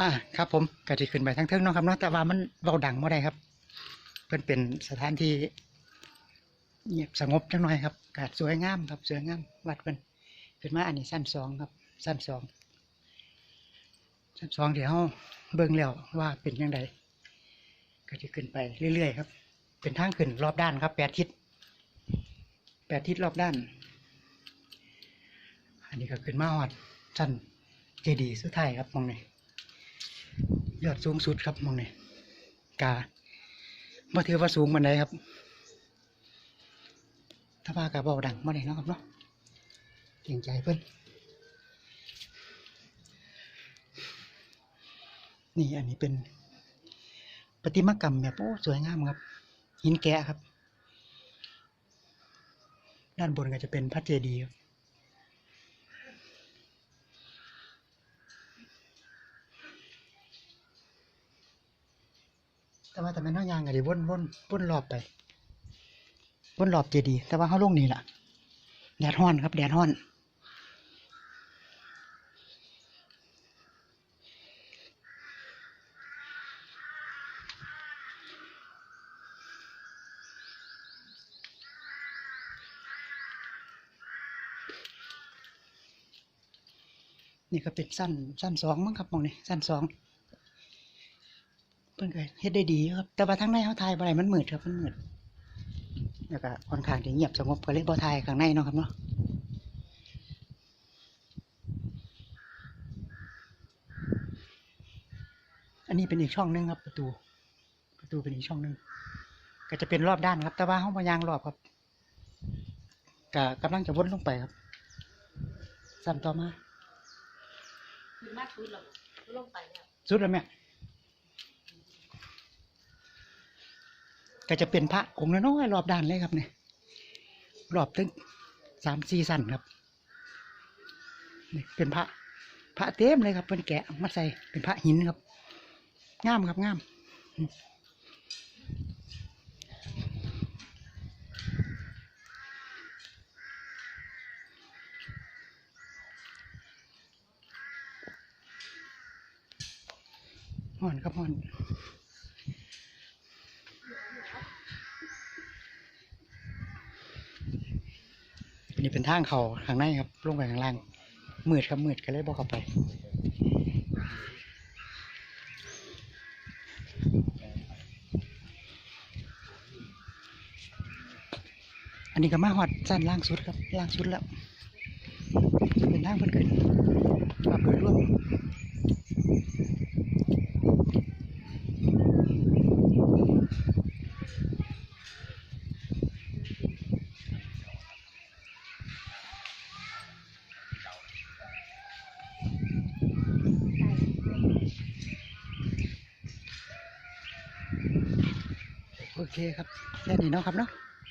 อ่าครับผมก็ที่ขึ้นไปทั้งเทิงเนาะครับเนาะแต่ว่ามันเบาดังบ่ได้ครับเพิ่นเป็นสถานที่เงียบสงบจังหน่อยครับกาศสวยงามครับสวยงามวัดเพิ่นขึ้นมาอันนี้สั้นสองครับสั้นสองสั้นสองเดี๋ยวเบิ่งแล้วว่าเป็นยังไงก็จะขึ้นไปเรื่อยๆครับ เป็นทางขึ้นรอบด้านครับแปดทิศแปดทิศรอบด้าน อันนี้ก็ขึ้นมาหอดชั้นเจดีย์สุดท้ายครับมองนี่ ยอดสูงสุดครับมองนี่กาบ่ถือว่าสูงมันไดครับ ถ้าว่ากาเบาดังมาได้นะครับเนาะเก่งใจเพิ่นนี่อันนี้เป็นประติมากรรมแบบโอ้สวยงามครับ หินแกะครับ ด้านบนก็จะเป็นพระเจดีย์ครับ แต่ว่าแต่แม่นเฮายางก็ได้วนวนวนรอบไปวนรอบเจดีย์แต่ว่าเฮาลงนี่ล่ะแดดร้อนครับ แดดร้อนนี่ก็เป็นสั้นสั้นสองมั้งครับมองนี่สั้นสอง เพิ่นก็เฮ็ดได้ดีครับ แต่ว่าทางในเขาถ่ายบ่ได้มันมืดครับมันมืดแล้วก็ค่อนข้างที่เงียบสงบก็เลยบ่ถ่ายข้างในเนาะครับเนาะอันนี้เป็นอีกช่องหนึงครับ ประตู ประตูเป็นอีกช่องหนึงก็จะเป็นรอบด้านครับ แต่ว่าห้องพยางรอบครับก็กำลังจะวนลงไปครับซ้ำต่อมาคือมาทุนหรอกลงไปแล้วสุดแล้วแม่ ก็จะเป็นพระองค์น้อยรอบด้านเลยครับเนี่ยรอบถึงสามสี่สั้นครับนี่เป็นพระพระเต็มเลยครับเป็นแกะมาใส่เป็นพระหินครับงามครับงามอืมห่อนครับห่อน นี้เป็นทางเขาข้างในครับลงไปข้างล่าง มืดครับมืดก็เลยบอกเข้าไป อันนี้ก็มาหอดสั้นล่างสุดครับล่างสุดแล้ว เป็นทางเพิ่นขึ้นครับโดยรวมโอ เคครับแค่นี้เนาะครับเนาะ